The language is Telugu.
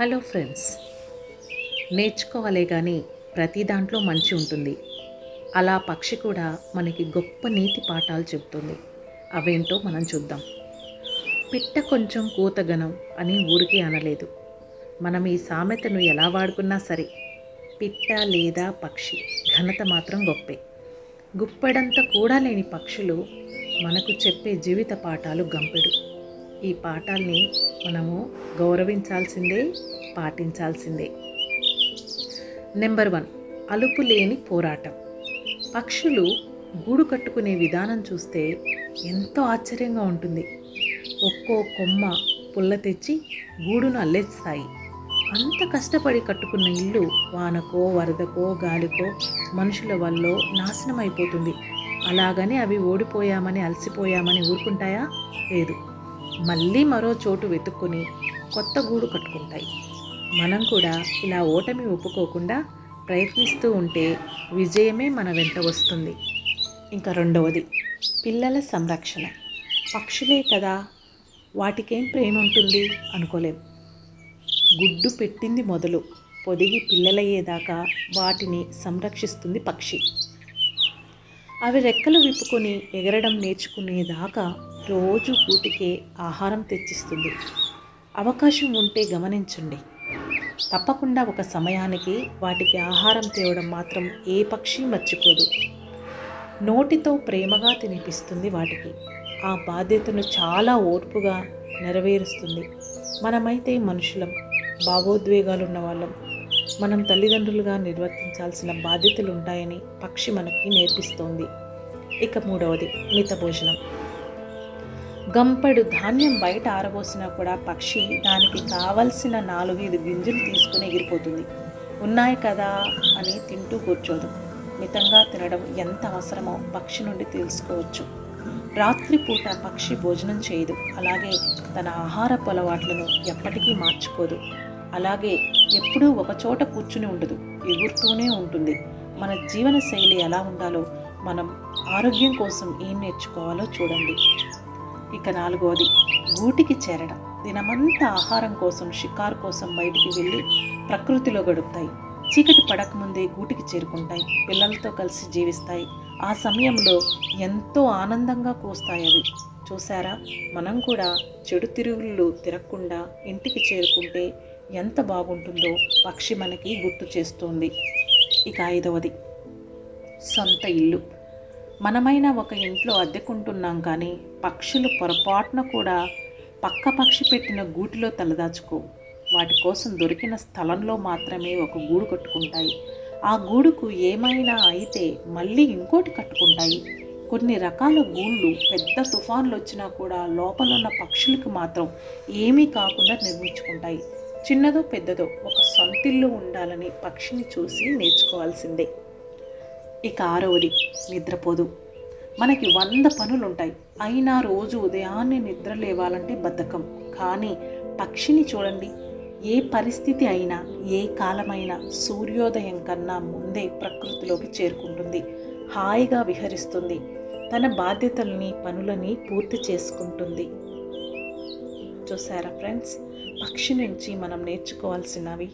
Hello friends. నేర్చుకోవాలే కానీ ప్రతి దాంట్లో మంచి ఉంటుంది. అలా పక్షి కూడా మనకి గొప్ప నీతి పాఠాలు చెబుతుంది. అవేంటో మనం చూద్దాం. పిట్ట కొంచెం కూతగనం అని ఊరికి అనలేదు. మనం ఈ సామెతను ఎలా వాడుకున్నా సరే పిట్ట లేదా పక్షి ఘనత మాత్రం గొప్పే. గుప్పెడంత కూడా లేని పక్షులు మనకు చెప్పే జీవిత పాఠాలు గంపెడు. ఈ పాఠాల్ని మనము గౌరవించాల్సిందే పాటించాల్సిందే. నెంబర్ వన్ అలుపు లేని పోరాటం. పక్షులు గూడు కట్టుకునే విధానం చూస్తే ఎంతో ఆశ్చర్యంగా ఉంటుంది. ఒక్కో కొమ్మ పుల్ల తెచ్చి గూడును అల్లేస్తాయి. అంత కష్టపడి కట్టుకున్న ఇల్లు వానకో వరదకో గాలికో మనుషుల వల్ల నాశనం అయిపోతుంది అలాగని అవి ఓడిపోయామని అలసిపోయామని ఊరుకుంటాయా? లేదు. మళ్ళీ మరో చోటు వెతుక్కొని కొత్త గూడు కట్టుకుంటాయి. మనం కూడా ఇలా ఓటమి ఒప్పుకోకుండా ప్రయత్నిస్తూ ఉంటే విజయమే మన వెంట వస్తుంది. ఇంకా రెండవది పిల్లల సంరక్షణ. పక్షులే కదా వాటికేం ప్రేమ ఉంటుంది అనుకోలేం. గుడ్డు పెట్టింది మొదలు పొదిగి పిల్లలయ్యేదాకా వాటిని సంరక్షిస్తుంది పక్షి. అవి రెక్కలు విప్పుకొని ఎగరడం నేర్చుకునేదాకా రోజు కూటికే ఆహారం తెచ్చిస్తుంది. అవకాశం ఉంటే గమనించండి. తప్పకుండా ఒక సమయానికి వాటికి ఆహారం తేవడం మాత్రం ఏ పక్షి మర్చిపోదు. నోటితో ప్రేమగా తినిపిస్తుంది వాటికి. ఆ బాధ్యతను చాలా ఓర్పుగా నెరవేరుస్తుంది. మనమైతే మనుషులం భావోద్వేగాలు ఉన్న వాళ్ళం. మనం తల్లిదండ్రులుగా నిర్వర్తించాల్సిన బాధ్యతలు ఉంటాయని పక్షి మనకి నేర్పిస్తోంది. ఇక మూడవది మిత భోజనం గంపెడు ధాన్యం బయట ఆరబోసినా కూడా పక్షి దానికి కావలసిన నాలుగైదు గింజలు తీసుకుని ఎగిరిపోతుంది. ఉన్నాయి కదా అని తింటూ కూర్చోదు. మితంగా తినడం ఎంత అవసరమో పక్షి నుండి తెలుసుకోవచ్చు. రాత్రిపూట పక్షి భోజనం చేయదు. అలాగే తన ఆహారపు అలవాట్లను ఎప్పటికీ మార్చుకోదు. అలాగే ఎప్పుడూ ఒకచోట కూర్చుని ఉండదు ఎగురుతూనే ఉంటుంది. మన జీవన శైలి ఎలా ఉండాలో మనం ఆరోగ్యం కోసం ఏం నేర్చుకోవాలో చూడండి. ఇక నాలుగవది గూటికి చేరడం. దినమంతా ఆహారం కోసం షికారు కోసం బయటికి వెళ్ళి ప్రకృతిలో గడుపుతాయి. చీకటి పడకముందే గూటికి చేరుకుంటాయి పిల్లలతో కలిసి జీవిస్తాయి. ఆ సమయంలో ఎంతో ఆనందంగా కూస్తాయి అవి. చూసారా మనం కూడా చెడు తిరుగుళ్ళు తిరగకుండా ఇంటికి చేరుకుంటే ఎంత బాగుంటుందో పక్షి మనకి గుర్తు చేస్తుంది. ఇక ఐదవది సొంత ఇల్లు. మనమైన ఒక ఇంట్లో అద్దెకుంటున్నాం కానీ పక్షులు పొరపాటున కూడా పక్క పక్షి పెట్టిన గూటిలో తలదాచుకో. వాటి కోసం దొరికిన స్థలంలో మాత్రమే ఒక గూడు కట్టుకుంటాయి. ఆ గూడుకు ఏమైనా అయితే మళ్ళీ ఇంకోటి కట్టుకుంటాయి. కొన్ని రకాల గూళ్ళు పెద్ద తుఫాన్లు వచ్చినా కూడా లోపల ఉన్న పక్షులకు మాత్రం ఏమీ కాకుండా నిర్మించుకుంటాయి. చిన్నదో పెద్దదో ఒక సొంతిల్లు ఉండాలని పక్షిని చూసి నేర్చుకోవాల్సిందే. ఇక ఆరవది నిద్రపోదు. మనకి వంద పనులుంటాయి. అయినా రోజు ఉదయాన్నే నిద్ర లేవాలంటే బద్ధకం. కానీ పక్షిని చూడండి. ఏ పరిస్థితి అయినా ఏ కాలమైనా సూర్యోదయం కన్నా ముందే ప్రకృతిలోకి చేరుకుంటుంది. హాయిగా విహరిస్తుంది. తన బాధ్యతల్ని పనులని పూర్తి చేసుకుంటుంది. చూసారా ఫ్రెండ్స్? పక్షి నుంచి మనం నేర్చుకోవాల్సినవి.